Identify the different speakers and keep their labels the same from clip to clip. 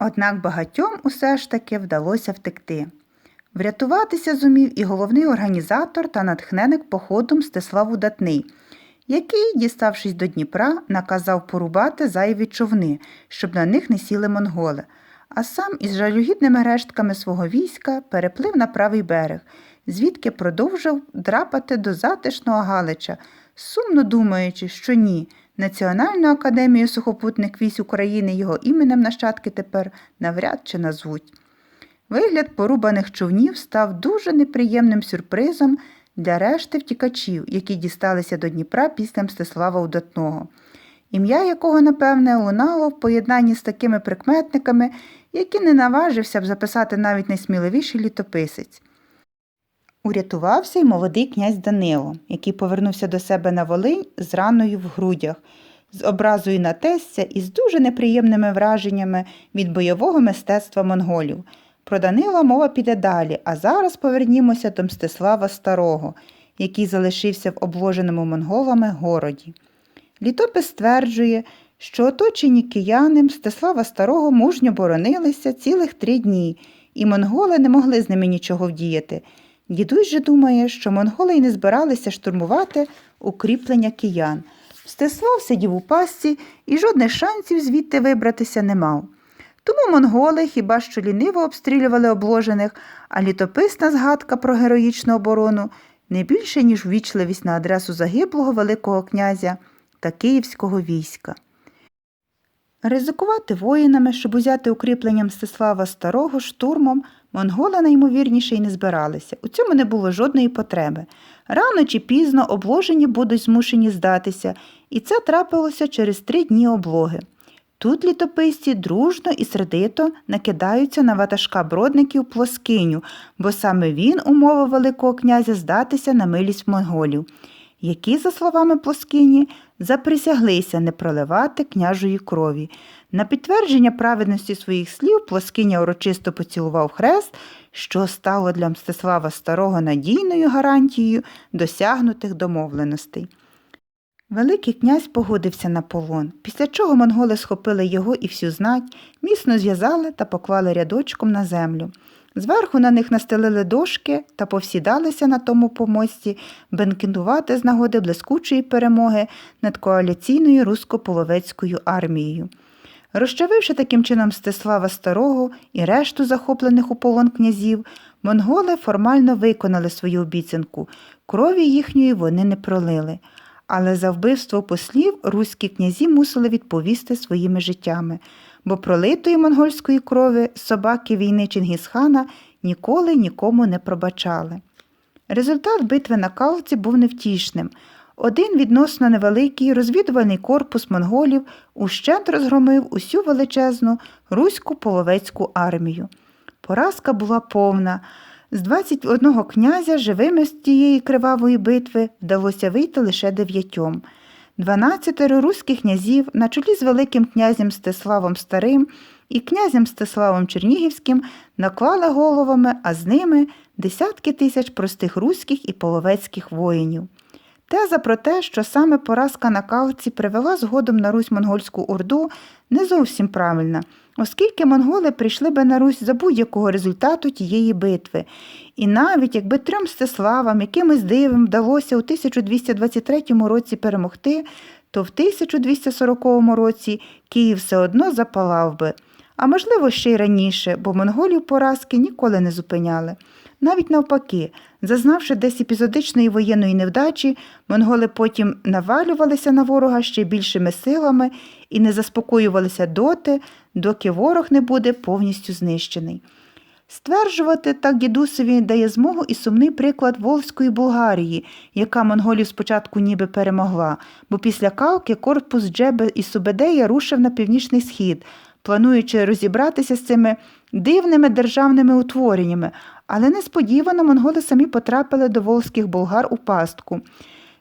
Speaker 1: Однак багатьом усе ж таки вдалося втекти. Врятуватися зумів і головний організатор та натхненник походу Мстислав Удатний, який, діставшись до Дніпра, наказав порубати зайві човни, щоб на них не сіли монголи, а сам із жалюгідними рештками свого війська переплив на правий берег, звідки продовжив драпати до затишного Галича, сумно думаючи, що ні, Національну академію сухопутних військ України його іменем нащадки тепер навряд чи назвуть. Вигляд порубаних човнів став дуже неприємним сюрпризом для решти втікачів, які дісталися до Дніпра після Мстислава Удатного, ім'я якого, напевне, лунало в поєднанні з такими прикметниками, які не наважився б записати навіть найсміливіший літописець. Урятувався й молодий князь Данило, який повернувся до себе на Волинь з раною в грудях, з образою на тестя і з дуже неприємними враженнями від бойового мистецтва монголів. Про Данила мова піде далі, а зараз повернімося до Мстислава Старого, який залишився в обложеному монголами городі. Літопис стверджує, що оточені кияни Мстислава Старого мужньо боронилися цілих три дні, і монголи не могли з ними нічого вдіяти. Дідусь же думає, що монголи й не збиралися штурмувати укріплення киян. Мстислав сидів у пастці і жодних шансів звідти вибратися не мав. Тому монголи хіба що ліниво обстрілювали обложених, а літописна згадка про героїчну оборону не більше, ніж ввічливість на адресу загиблого Великого князя та київського війська. Ризикувати воїнами, щоб узяти укріплення Мстислава Старого штурмом, монголи наймовірніше й не збиралися. У цьому не було жодної потреби. Рано чи пізно обложені будуть змушені здатися, і це трапилося через три дні облоги. Тут літописці дружно і сердито накидаються на ватажка бродників плоскиню, бо саме він умовив Великого князя здатися на милість монголів, які, за словами плоскині, заприсяглися не проливати княжої крові. На підтвердження праведності своїх слів плоскиня урочисто поцілував хрест, що стало для Мстислава Старого надійною гарантією досягнутих домовленостей. Великий князь погодився на полон, після чого монголи схопили його і всю знать, міцно зв'язали та поклали рядочком на землю. Зверху на них настелили дошки та повсідалися на тому помості бенкетувати з нагоди блискучої перемоги над коаліційною русько-половецькою армією. Розчавивши таким чином Стислава Старого і решту захоплених у полон князів, монголи формально виконали свою обіцянку, крові їхньої вони не пролили. Але за вбивство послів руські князі мусили відповісти своїми життями, бо пролитої монгольської крові собаки війни Чингісхана ніколи нікому не пробачали. Результат битви на Калці був невтішним. Один відносно невеликий розвідувальний корпус монголів ущент розгромив усю величезну руську половецьку армію. Поразка була повна. З 21 князя живими з тієї кривавої битви вдалося вийти лише дев'ятьом. Дванадцятеро руських князів на чолі з Великим князем Стеславом Старим і князем Стеславом Чернігівським наклали головами, а з ними десятки тисяч простих руських і половецьких воїнів. Теза про те, що саме поразка на Калці привела згодом на Русь монгольську орду, не зовсім правильна, оскільки монголи прийшли би на Русь за будь-якого результату тієї битви. І навіть якби трьом Стеславам якимось дивом вдалося у 1223 році перемогти, то в 1240 році Київ все одно запалав би, а можливо ще й раніше, бо монголів поразки ніколи не зупиняли. Навіть навпаки, зазнавши десь епізодичної воєнної невдачі, монголи потім навалювалися на ворога ще більшими силами і не заспокоювалися доти, доки ворог не буде повністю знищений. Стверджувати так дідусові дає змогу і сумний приклад Волзької Болгарії, яка монголів спочатку ніби перемогла, бо після Калки корпус Джебе і Субедея рушив на північний схід, плануючи розібратися з цими дивними державними утвореннями, але несподівано монголи самі потрапили до волзьких болгар у пастку,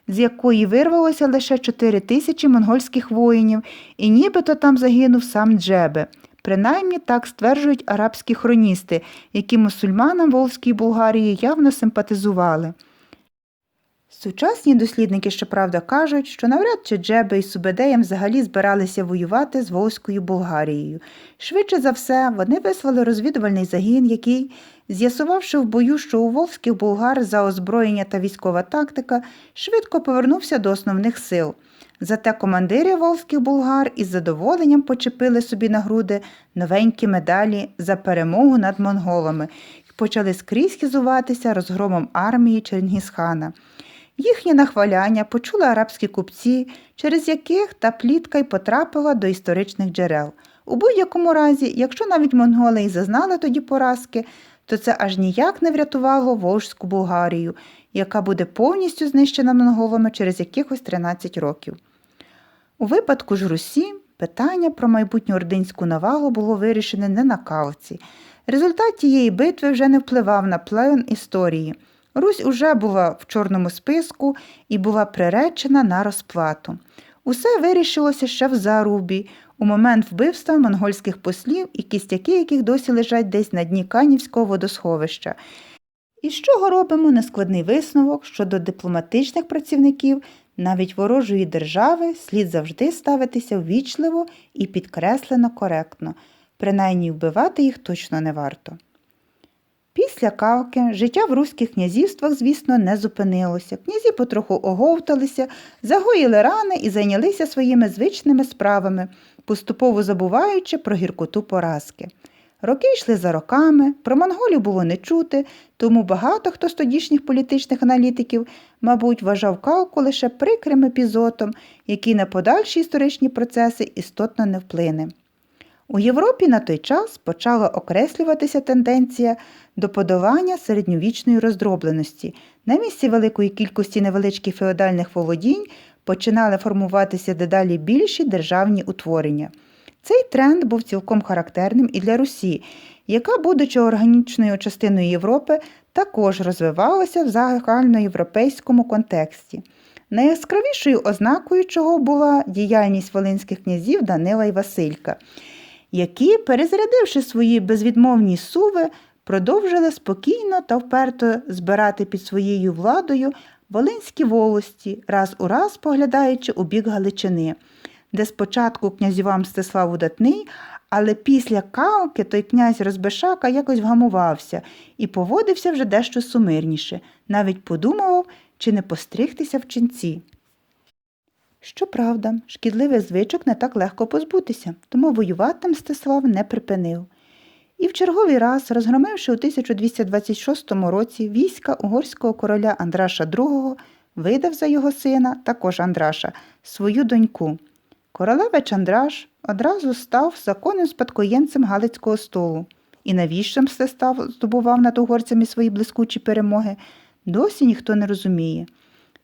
Speaker 1: з якої вирвалося лише 4 тисячі монгольських воїнів, і нібито там загинув сам Джебе. Принаймні так стверджують арабські хроністи, які мусульманам Волзькій Болгарії явно симпатизували. Сучасні дослідники, щоправда, кажуть, що навряд чи Джеби і Субедеєм взагалі збиралися воювати з Волзькою Болгарією. Швидше за все, вони вислали розвідувальний загін, який, з'ясувавши в бою, що у волзьких булгар за озброєння та військова тактика, швидко повернувся до основних сил. Зате командири волзьких булгар із задоволенням почепили собі на груди новенькі медалі за перемогу над монголами і почали скрізь хизуватися розгромом армії Чингісхана. Їхнє нахваляння почули арабські купці, через яких та плітка й потрапила до історичних джерел. У будь-якому разі, якщо навіть монголи й зазнали тоді поразки, то це аж ніяк не врятувало Волжську Булгарію, яка буде повністю знищена монголами через якихось 13 років. У випадку ж Русі питання про майбутню ординську навалу було вирішене не на калці. Результат тієї битви вже не впливав на плен історії. Русь уже була в чорному списку і була приречена на розплату. Усе вирішилося ще в зарубі, у момент вбивства монгольських послів і кістяки, яких досі лежать десь на дні Канівського водосховища. І з чого робимо нескладний висновок щодо дипломатичних працівників навіть ворожої держави слід завжди ставитися ввічливо і підкреслено коректно, принаймні вбивати їх точно не варто. Після кавки життя в руських князівствах, звісно, не зупинилося. Князі потроху оговталися, загоїли рани і зайнялися своїми звичними справами, поступово забуваючи про гіркоту поразки. Роки йшли за роками, про монголів було не чути, тому багато хто з тодішніх політичних аналітиків, мабуть, вважав калку лише прикрим епізодом, який на подальші історичні процеси істотно не вплине. У Європі на той час почала окреслюватися тенденція до подолання середньовічної роздробленості. На місці великої кількості невеличких феодальних володінь починали формуватися дедалі більші державні утворення. Цей тренд був цілком характерним і для Русі, яка, будучи органічною частиною Європи, також розвивалася в загальноєвропейському контексті. Найяскравішою ознакою чого була діяльність волинських князів Данила і Василька, які, перезарядивши свої безвідмовні суви, продовжили спокійно та вперто збирати під своєю владою волинські волості, раз у раз поглядаючи у бік Галичини де спочатку князював Мстислав Удатний, але після калки той князь Розбишака якось вгамувався і поводився вже дещо сумирніше, навіть подумав, чи не постригтися в ченці. Щоправда, шкідливих звичок не так легко позбутися, тому воювати Мстислав не припинив. І в черговий раз, розгромивши у 1226 році війська угорського короля Андраша II, видав за його сина, також Андраша, свою доньку. Королевич Андраш одразу став законним спадкоємцем Галицького столу. І навіщо Мстислав здобував над угорцями свої блискучі перемоги, досі ніхто не розуміє.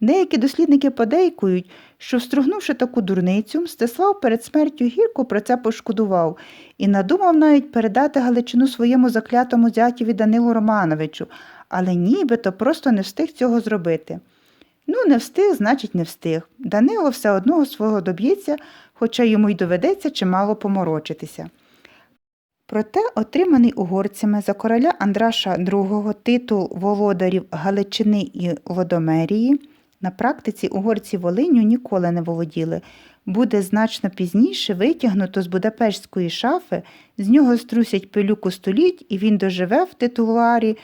Speaker 1: Деякі дослідники подейкують, що, встругнувши таку дурницю, Мстислав перед смертю гірко про це пошкодував і надумав навіть передати Галичину своєму заклятому зятєві Данилу Романовичу, але нібито просто не встиг цього зробити. Ну, не встиг, значить, не встиг. Данило все одного свого доб'ється, хоча йому й доведеться чимало поморочитися. Проте, отриманий угорцями за короля Андраша II титул володарів Галичини і Лодомерії, на практиці угорці Волиню ніколи не володіли, буде значно пізніше витягнуто з Будапештської шафи, з нього струсять пилюку століть, і він доживе в титуларі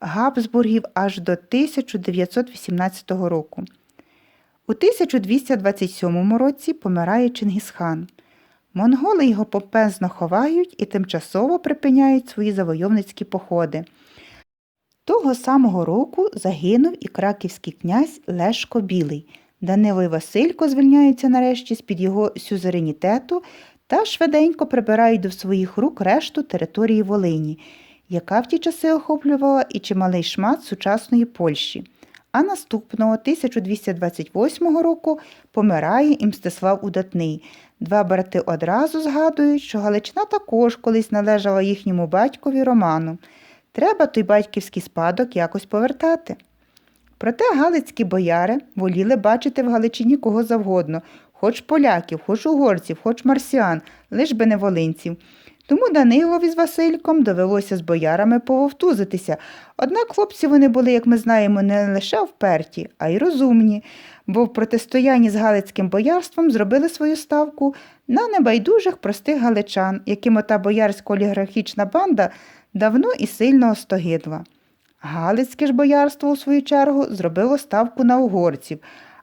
Speaker 1: Габсбургів аж до 1918 року. У 1227 році помирає Чингісхан. Монголи його попезно ховають і тимчасово припиняють свої завойовницькі походи. Того самого року загинув і краківський князь Лешко Білий. Данило і Василько звільняються нарешті з-під його сюзеренітету та швиденько прибирають до своїх рук решту території Волині, яка в ті часи охоплювала і чималий шмат сучасної Польщі а наступного 1228 року помирає і Мстислав Удатний. Два брати одразу згадують, що Галичина також колись належала їхньому батькові Роману. Треба той батьківський спадок якось повертати. Проте галицькі бояри воліли бачити в Галичині кого завгодно, хоч поляків, хоч угорців, хоч марсіан, лиш би не волинців. Тому Данилові з Васильком довелося з боярами пововтузитися. Однак хлопці вони були, як ми знаємо, не лише вперті, а й розумні, бо в протистоянні з Галицьким боярством зробили свою ставку на небайдужих простих галичан, яким ота боярсько-олігархічна банда давно і сильно остогидла. Галицьке ж боярство, у свою чергу, зробило ставку на угорців,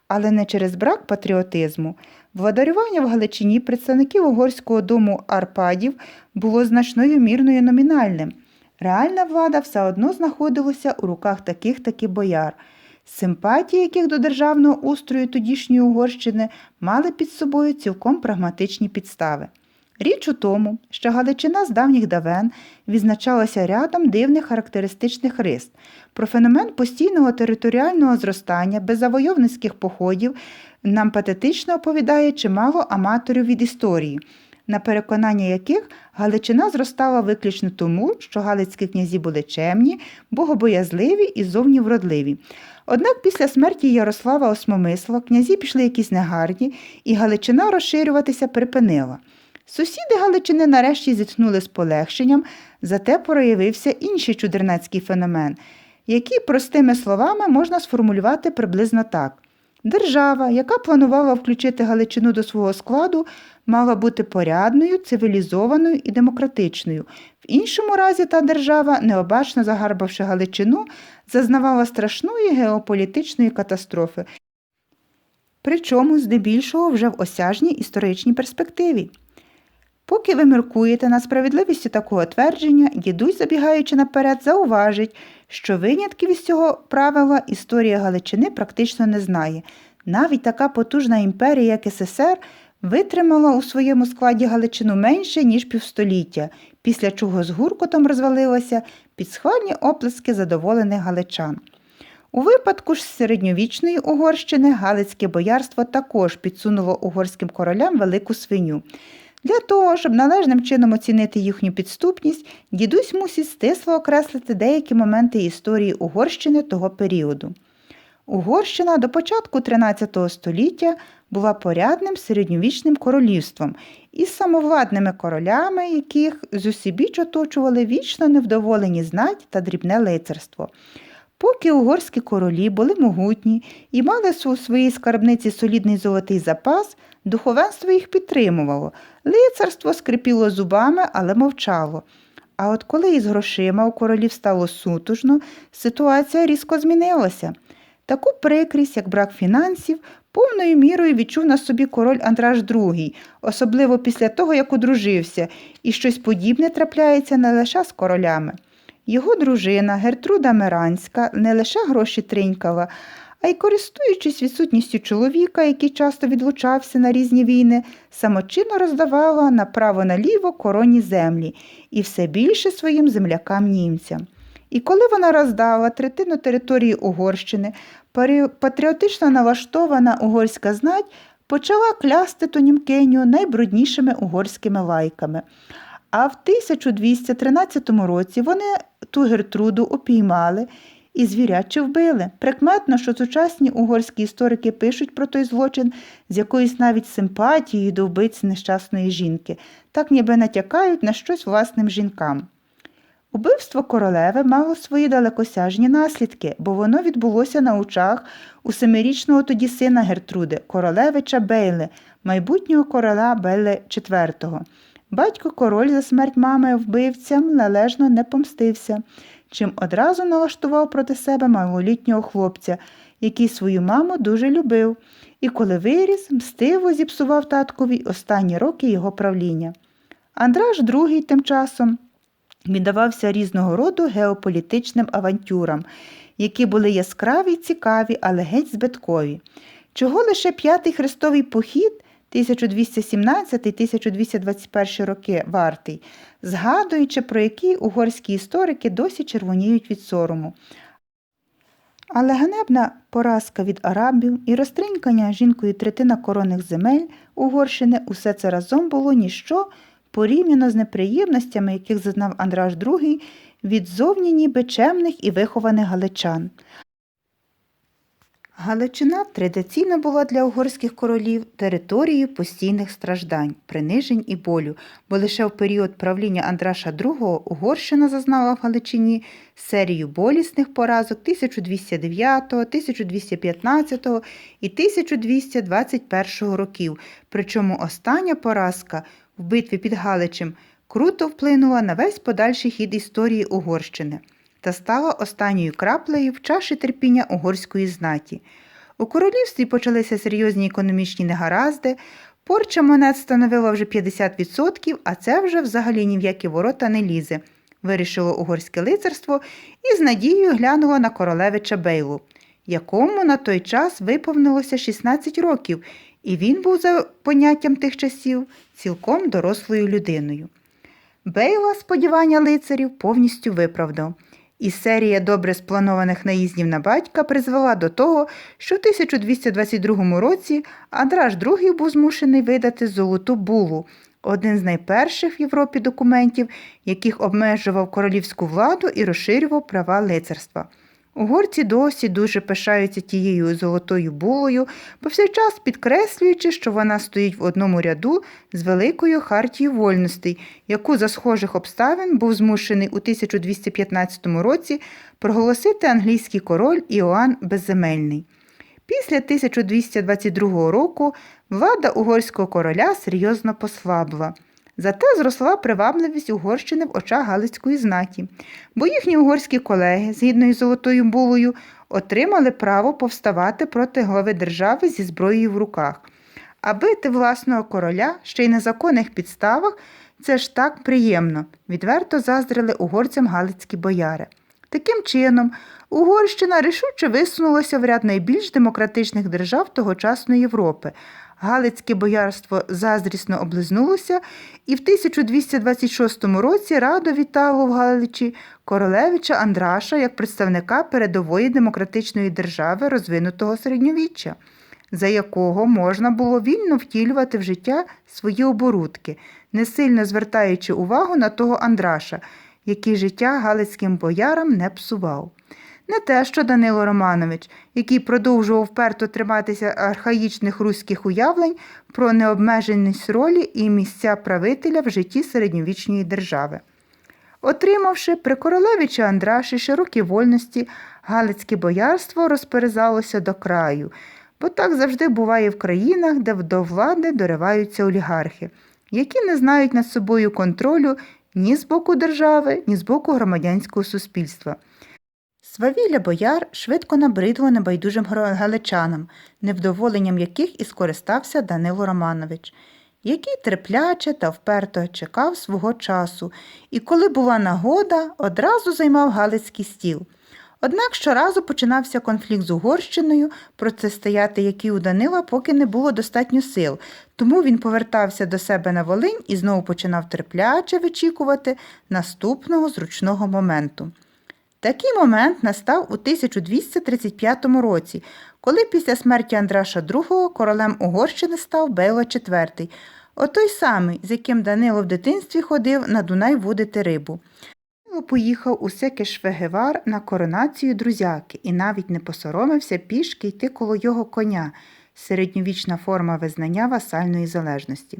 Speaker 1: але не через брак патріотизму. Владарювання в Галичині представників угорського дому Арпадів було значною мірною номінальним. Реальна влада все одно знаходилася у руках таких таки бояр, симпатії яких до державного устрою тодішньої Угорщини мали під собою цілком прагматичні підстави. Річ у тому, що Галичина з давніх давен відзначалася рядом дивних характеристичних рис. Про феномен постійного територіального зростання без завойовницьких походів нам патетично оповідає чимало аматорів від історії, на переконання яких Галичина зростала виключно тому, що галицькі князі були чемні, богобоязливі і зовні вродливі. Однак після смерті Ярослава Осмомисла князі пішли якісь негарні, і Галичина розширюватися припинила. Сусіди Галичини нарешті зітхнули з полегшенням, зате проявився інший чудернацький феномен, який простими словами можна сформулювати приблизно так. Держава, яка планувала включити Галичину до свого складу, мала бути порядною, цивілізованою і демократичною. В іншому разі та держава, необачно загарбавши Галичину, зазнавала страшної геополітичної катастрофи, причому здебільшого вже в осяжній історичній перспективі. Поки ви міркуєте над справедливістю такого твердження, дідусь, забігаючи наперед, зауважить, що винятків із цього правила історія Галичини практично не знає. Навіть така потужна імперія, як СССР, витримала у своєму складі Галичину менше, ніж півстоліття, після чого з гуркотом розвалилася під схвальні оплески задоволених галичан. У випадку ж середньовічної Угорщини Галицьке боярство також підсунуло угорським королям велику свиню. Для того, щоб належним чином оцінити їхню підступність, дідусь мусить стисло окреслити деякі моменти історії Угорщини того періоду. Угорщина до початку XIII століття була порядним середньовічним королівством із самовладними королями, яких зусібіч оточували вічно невдоволені знать та дрібне лицарство. Поки угорські королі були могутні і мали у своїй скарбниці солідний золотий запас, духовенство їх підтримувало, лицарство скрипіло зубами, але мовчало. А от коли із грошима у королів стало сутужно, ситуація різко змінилася. Таку прикрість, як брак фінансів, повною мірою відчув на собі король Андраш II, особливо після того, як одружився, і щось подібне трапляється не лише з королями. Його дружина Гертруда Меранська не лише гроші тринькала, а й користуючись відсутністю чоловіка, який часто відлучався на різні війни, самочинно роздавала направо-наліво коронні землі і все більше своїм землякам німцям. І коли вона роздала третину території Угорщини, патріотично налаштована угорська знать почала клясти ту німкеню найбруднішими угорськими лайками. А в 1213 році вони ту Гертруду опіймали і звіряче вбили. Прикметно, що сучасні угорські історики пишуть про той злочин з якоюсь навіть симпатією до вбиці нещасної жінки, так ніби натякають на щось власним жінкам. Убивство королеви мало свої далекосяжні наслідки, бо воно відбулося на очах у семирічного тоді сина Гертруди, королевича Бейле, майбутнього короля Белле IV. Батько король за смерть мами вбивцям належно не помстився, чим одразу налаштував проти себе малолітнього хлопця, який свою маму дуже любив, і коли виріс, мстиво зіпсував таткові останні роки його правління. Андраш II тим часом віддавався різного роду геополітичним авантюрам, які були яскраві цікаві, але геть збиткові. Чого лише п'ятий хрестовий похід 1217-1221 роки вартий, згадуючи, про які угорські історики досі червоніють від сорому. Але ганебна поразка від арабів і розтринькання жінкою третина коронних земель Угорщини усе це разом було ніщо порівняно з неприємностями, яких зазнав Андраш II від зовні ніби чемних і вихованих галичан. Галичина традиційно була для угорських королів територією постійних страждань, принижень і болю, бо лише в період правління Андраша II Угорщина зазнала в Галичині серію болісних поразок 1209, 1215 і 1221 років, причому остання поразка в битві під Галичем круто вплинула на весь подальший хід історії Угорщини та стала останньою краплею в чаші терпіння угорської знаті. У королівстві почалися серйозні економічні негаразди, порча монет становила вже 50%, а це вже взагалі ні в які ворота не лізе, вирішило угорське лицарство і з надією глянуло на королевича Бейлу, якому на той час виповнилося 16 років, і він був за поняттям тих часів цілком дорослою людиною. Бейла сподівання лицарів повністю виправдав, і серія добре спланованих наїздів на батька призвела до того, що в 1222 році Андраш II був змушений видати золоту булу, один з найперших в Європі документів, яких обмежував королівську владу і розширював права лицарства. Угорці досі дуже пишаються тією золотою булою, повсякчас підкреслюючи, що вона стоїть в одному ряду з великою хартією вольностей, яку за схожих обставин був змушений у 1215 році проголосити англійський король Іоанн Безземельний. Після 1222 року влада угорського короля серйозно послабла. Зате зросла привабливість Угорщини в очах Галицької знаті, бо їхні угорські колеги, згідно із Золотою булою, отримали право повставати проти глави держави зі зброєю в руках. А бити власного короля ще й на законних підставах це ж так приємно, відверто заздрили угорцям галицькі бояри. Таким чином, Угорщина рішуче висунулася в ряд найбільш демократичних держав тогочасної Європи. Галицьке боярство заздрісно облизнулося і в 1226 році радо вітало в Галичі королевича Андраша як представника передової демократичної держави розвинутого середньовіччя, за якого можна було вільно втілювати в життя свої оборудки, не сильно звертаючи увагу на того Андраша, який життя галицьким боярам не псував. Не те, що Данило Романович, який продовжував вперто триматися архаїчних руських уявлень про необмеженість ролі і місця правителя в житті середньовічної держави. Отримавши при королевичі Андраші широкі вольності, Галицьке боярство розперезалося до краю, бо так завжди буває в країнах, де до влади дориваються олігархи, які не знають над собою контролю ні з боку держави, ні з боку громадянського суспільства. Свавілля бояр швидко набридло небайдужим галичанам, невдоволенням яких і скористався Данило Романович, який терпляче та вперто чекав свого часу, і коли була нагода, одразу займав Галицький стіл. Однак щоразу починався конфлікт з Угорщиною, протистояти який у Данила поки не було достатньо сил, тому він повертався до себе на Волинь і знову починав терпляче вичікувати наступного зручного моменту. Такий момент настав у 1235 році, коли після смерті Андраша II королем Угорщини став Бейло IV, отой самий, з яким Данило в дитинстві ходив на Дунай водити рибу. Данило поїхав у Секешвегевар на коронацію друзяки і навіть не посоромився пішки йти коло його коня, середньовічна форма визнання васальної залежності.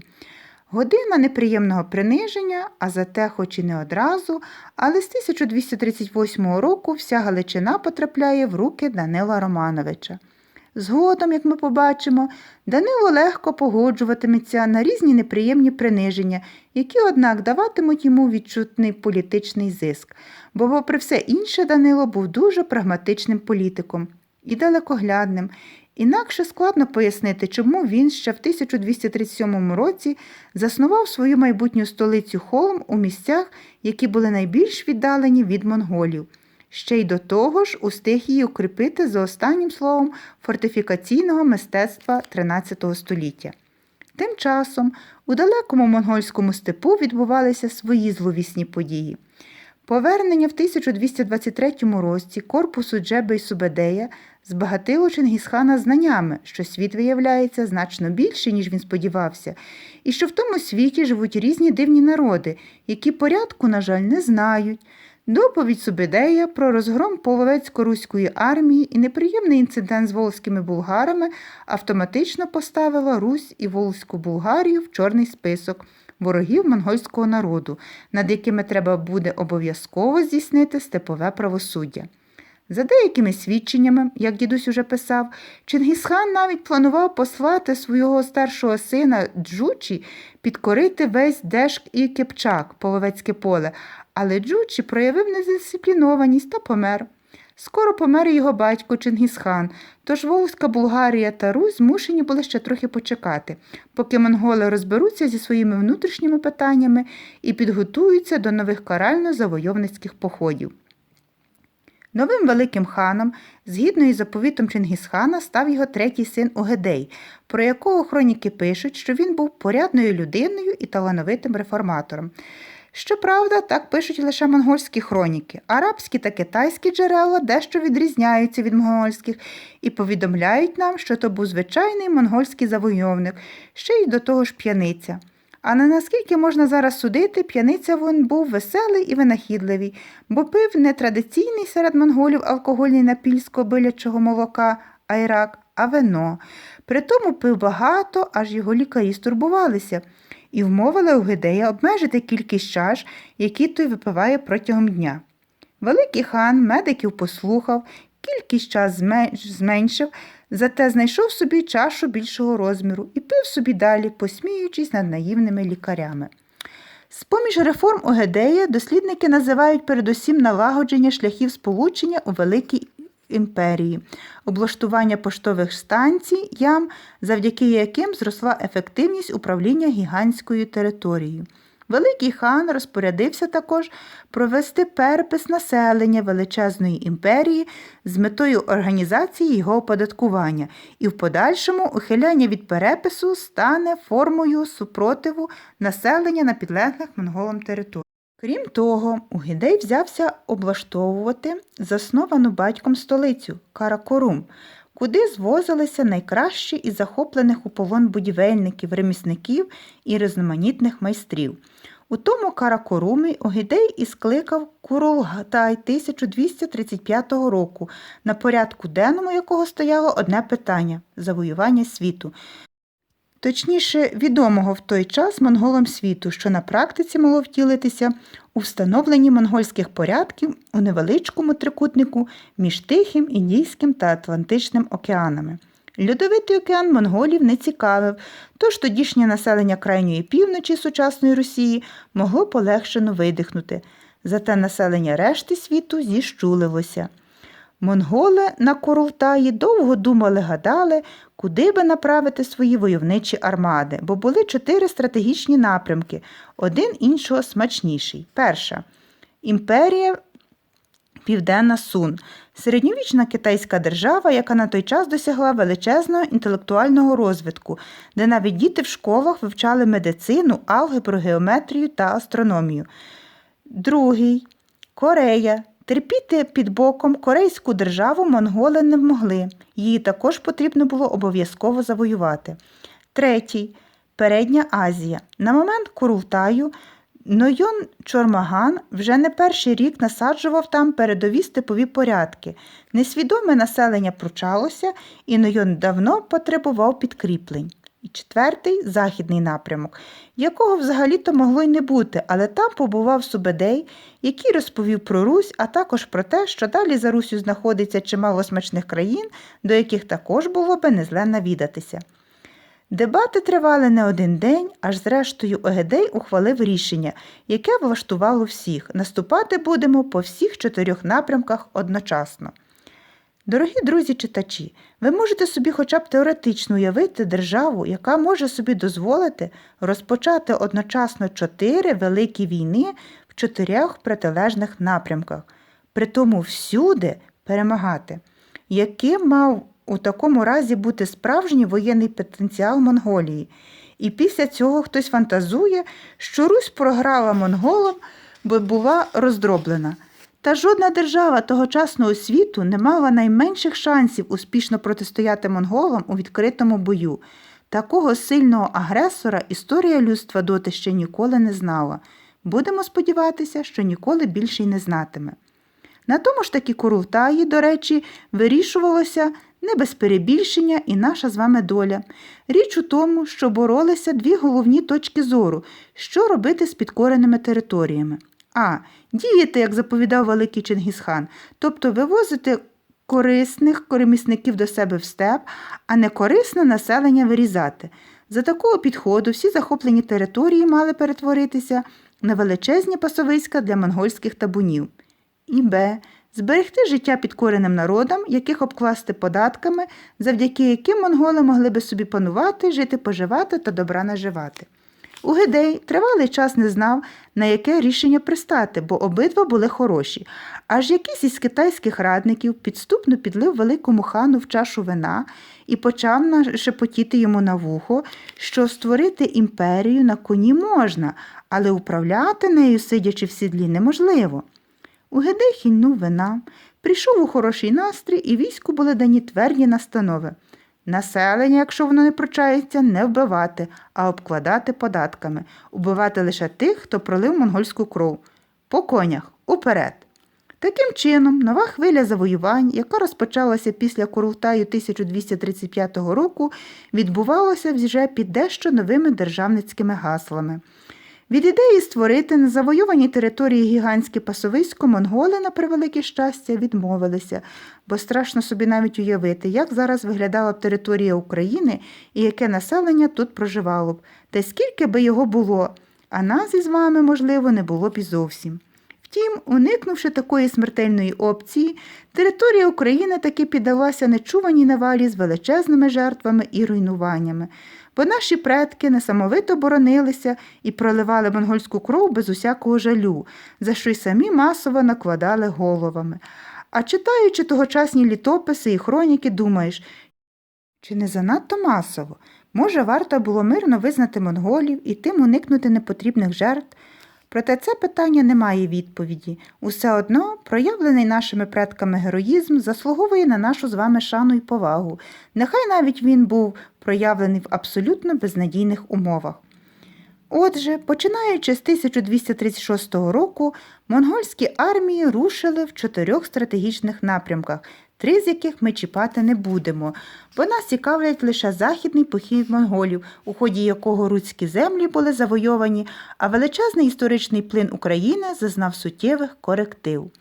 Speaker 1: Година неприємного приниження, а зате, хоч і не одразу, але з 1238 року вся Галичина потрапляє в руки Данила Романовича. Згодом, як ми побачимо, Данило легко погоджуватиметься на різні неприємні приниження, які, однак, даватимуть йому відчутний політичний зиск, бо, попри все інше, Данило був дуже прагматичним політиком і далекоглядним, Інакше складно пояснити, чому він ще в 1237 році заснував свою майбутню столицю Холм у місцях, які були найбільш віддалені від монголів. Ще й до того ж устиг її укріпити за останнім словом фортифікаційного мистецтва XIII століття. Тим часом у далекому монгольському степу відбувалися свої зловісні події. Повернення в 1223 році корпусу Джеби й Субедея збагатило Чингісхана знаннями, що світ виявляється значно більше, ніж він сподівався, і що в тому світі живуть різні дивні народи, які порядку, на жаль, не знають. Доповідь Субедея про розгром половецько-руської армії і неприємний інцидент з волзькими булгарами автоматично поставила Русь і Волзьку Булгарію в чорний список ворогів монгольського народу, над якими треба буде обов'язково здійснити степове правосуддя. За деякими свідченнями, як дідусь уже писав, Чингісхан навіть планував послати свого старшого сина Джучі підкорити весь Дешк і Кипчак, половецьке поле, але Джучі проявив недисциплінованість та помер. Скоро помер його батько Чингісхан, тож Волзька Булгарія та Русь змушені були ще трохи почекати, поки монголи розберуться зі своїми внутрішніми питаннями і підготуються до нових карально-завойовницьких походів. Новим великим ханом, згідно із заповітом Чингісхана, став його третій син Угедей, про якого хроніки пишуть, що він був порядною людиною і талановитим реформатором. Щоправда, так пишуть лише монгольські хроніки. Арабські та китайські джерела дещо відрізняються від монгольських і повідомляють нам, що то був звичайний монгольський завойовник, ще й до того ж п'яниця. А не наскільки можна зараз судити, п'яниця він був веселий і винахідливий, бо пив не традиційний серед монголів алкогольний напій з молока, айрак, а вино. Притому пив багато, аж його лікарі стурбувалися, і вмовили Угидея обмежити кількість чаш, які той випиває протягом дня. Великий хан медиків послухав, кількість час зменшив, зате знайшов собі чашу більшого розміру і пив собі далі, посміючись над наївними лікарями. З-поміж реформ Огедея дослідники називають передусім налагодження шляхів сполучення у Великій імперії, облаштування поштових станцій, ям, завдяки яким зросла ефективність управління гігантською територією. Великий хан розпорядився також провести перепис населення величезної імперії з метою організації його оподаткування, і в подальшому ухиляння від перепису стане формою супротиву населення на підлеглих монголам території. Крім того, Угідей взявся облаштовувати засновану батьком столицю Каракорум, куди звозилися найкращі із захоплених у полон будівельників, ремісників і різноманітних майстрів. У тому Каракорумі Огідей і скликав Курулгатай 1235 року, на порядку денному якого стояло одне питання завоювання світу. Точніше, відомого в той час монголам світу, що на практиці могло втілитися у встановленні монгольських порядків у невеличкому трикутнику між Тихим, Індійським та Атлантичним океанами. Льодовитий океан монголів не цікавив, тож тодішнє населення крайньої півночі сучасної Росії могло полегшено видихнути, зате населення решти світу зіщулилося. Монголи на Курултаї довго думали, гадали, куди би направити свої войовничі армади, бо були чотири стратегічні напрямки, один іншого смачніший. Перша імперія Південна Сун, середньовічна китайська держава, яка на той час досягла величезного інтелектуального розвитку, де навіть діти в школах вивчали медицину, алгебру, геометрію та астрономію. Другий Корея. Терпіти під боком корейську державу монголи не могли, її також потрібно було обов'язково завоювати. Третій Передня Азія. На момент Курултаю Нойон Чормаган вже не перший рік насаджував там передові степові порядки. Несвідоме населення пручалося, і Нойон давно потребував підкріплень. І четвертий західний напрямок, якого взагалі-то могло й не бути, але там побував Субедей, який розповів про Русь, а також про те, що далі за Русю знаходиться чимало смачних країн, до яких також було би незле навідатися. Дебати тривали не один день, аж зрештою Огедей ухвалив рішення, яке влаштувало всіх. Наступати будемо по всіх чотирьох напрямках одночасно. Дорогі друзі-читачі, ви можете собі хоча б теоретично уявити державу, яка може собі дозволити розпочати одночасно чотири великі війни в чотирьох протилежних напрямках, при тому всюди перемагати, яким мав у такому разі бути справжній воєнний потенціал Монголії. І після цього хтось фантазує, що Русь програла монголам, бо була роздроблена. Та жодна держава тогочасного світу не мала найменших шансів успішно протистояти монголам у відкритому бою. Такого сильного агресора історія людства доти ще ніколи не знала. будемо сподіватися, що ніколи більше й не знатиме. На тому ж таки Курултаї, до речі, вирішувалося не без перебільшення і наша з вами доля. Річ у тому, що боролися дві головні точки зору, що робити з підкореними територіями. А. Діяти, як заповідав великий Чингісхан, тобто вивозити корисних ремісників до себе в степ, а не корисне населення вирізати. За такого підходу всі захоплені території мали перетворитися на величезні пасовиська для монгольських табунів. І Б. Зберегти життя підкореним народам, яких обкласти податками, завдяки яким монголи могли би собі панувати, жити, поживати та добра наживати. Угидей тривалий час не знав, на яке рішення пристати, бо обидва були хороші. Аж якийсь із китайських радників підступно підлив великому хану в чашу вина і почав нашепотіти йому на вухо, що створити імперію на коні можна, але управляти нею, сидячи в сідлі, неможливо. Угидей хильнув вина, прийшов у хороший настрій, і війську були дані тверді настанови. Населення, якщо воно не пручається, не вбивати, а обкладати податками, убивати лише тих, хто пролив монгольську кров. По конях, уперед. Таким чином, нова хвиля завоювань, яка розпочалася після Курултаю 1235 року, відбувалася вже під дещо новими державницькими гаслами. Від ідеї створити на завойованій території гігантське пасовисько монголи, на превелике щастя, відмовилися, бо страшно собі навіть уявити, як зараз виглядала б територія України і яке населення тут проживало б, та скільки би його було, а нас із вами, можливо, не було б і зовсім. Втім, уникнувши такої смертельної опції, територія України таки піддалася нечуваній навалі з величезними жертвами і руйнуваннями, бо наші предки несамовито боронилися і проливали монгольську кров без усякого жалю, за що й самі масово накладали головами. А читаючи тогочасні літописи і хроніки, думаєш, чи не занадто масово? Може, варто було мирно визнати монголів і тим уникнути непотрібних жертв? Проте це питання не має відповіді. Усе одно проявлений нашими предками героїзм заслуговує на нашу з вами шану і повагу. Нехай навіть він був проявлений в абсолютно безнадійних умовах. Отже, починаючи з 1236 року, монгольські армії рушили в чотирьох стратегічних напрямках, три з яких ми чіпати не будемо, бо нас цікавлять лише західний похід монголів, у ході якого руцькі землі були завойовані, а величезний історичний плин України зазнав суттєвих коректив.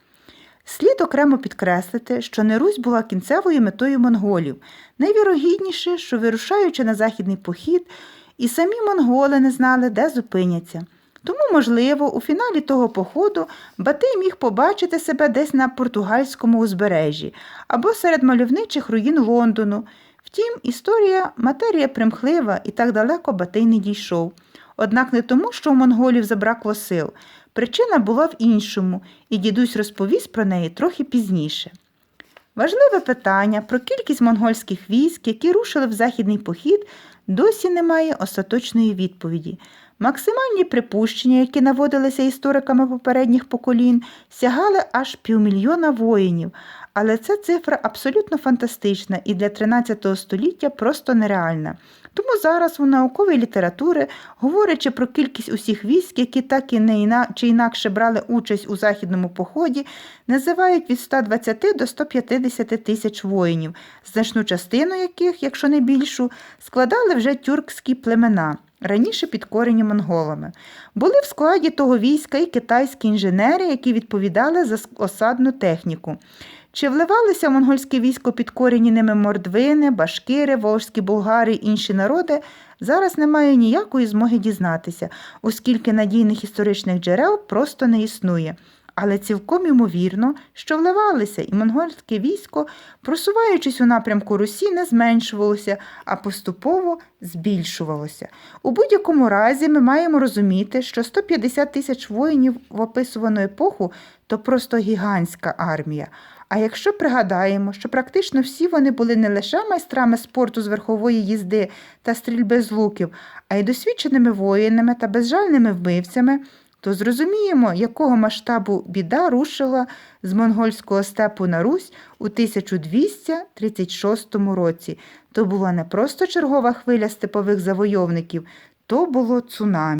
Speaker 1: Слід окремо підкреслити, що не Русь була кінцевою метою монголів. Найвірогідніше, що вирушаючи на західний похід, і самі монголи не знали, де зупиняться. Тому, можливо, у фіналі того походу Батий міг побачити себе десь на португальському узбережжі або серед мальовничих руїн Лондону. Втім, історія матерія примхлива і так далеко Батий не дійшов. Однак не тому, що у монголів забракло сил. Причина була в іншому, і дідусь розповість про неї трохи пізніше. Важливе питання про кількість монгольських військ, які рушили в західний похід, досі немає остаточної відповіді. Максимальні припущення, які наводилися істориками попередніх поколінь, сягали аж півмільйона воїнів, але ця цифра абсолютно фантастична і для 13 століття просто нереальна. Тому зараз у науковій літератури, говорячи про кількість усіх військ, які так і не іна... чи інакше брали участь у західному поході, називають від 120 до 150 тисяч воїнів, значну частину яких, якщо не більшу, складали вже тюркські племена. Раніше підкорені монголами. Були в складі того війська і китайські інженери, які відповідали за осадну техніку. Чи вливалися в монгольське військо підкорені ними мордвини, башкири, волжські булгари і інші народи, зараз немає ніякої змоги дізнатися, оскільки надійних історичних джерел просто не існує. Але цілком ймовірно, що вливалися, і монгольське військо, просуваючись у напрямку Русі, не зменшувалося, а поступово збільшувалося. У будь-якому разі ми маємо розуміти, що 150 тисяч воїнів в описувану епоху то просто гігантська армія. А якщо пригадаємо, що практично всі вони були не лише майстрами спорту з верхової їзди та стрільби з луків, а й досвідченими воїнами та безжальними вбивцями, то зрозуміємо, якого масштабу біда рушила з монгольського степу на Русь у 1236 році. То була не просто чергова хвиля степових завойовників, то було цунамі.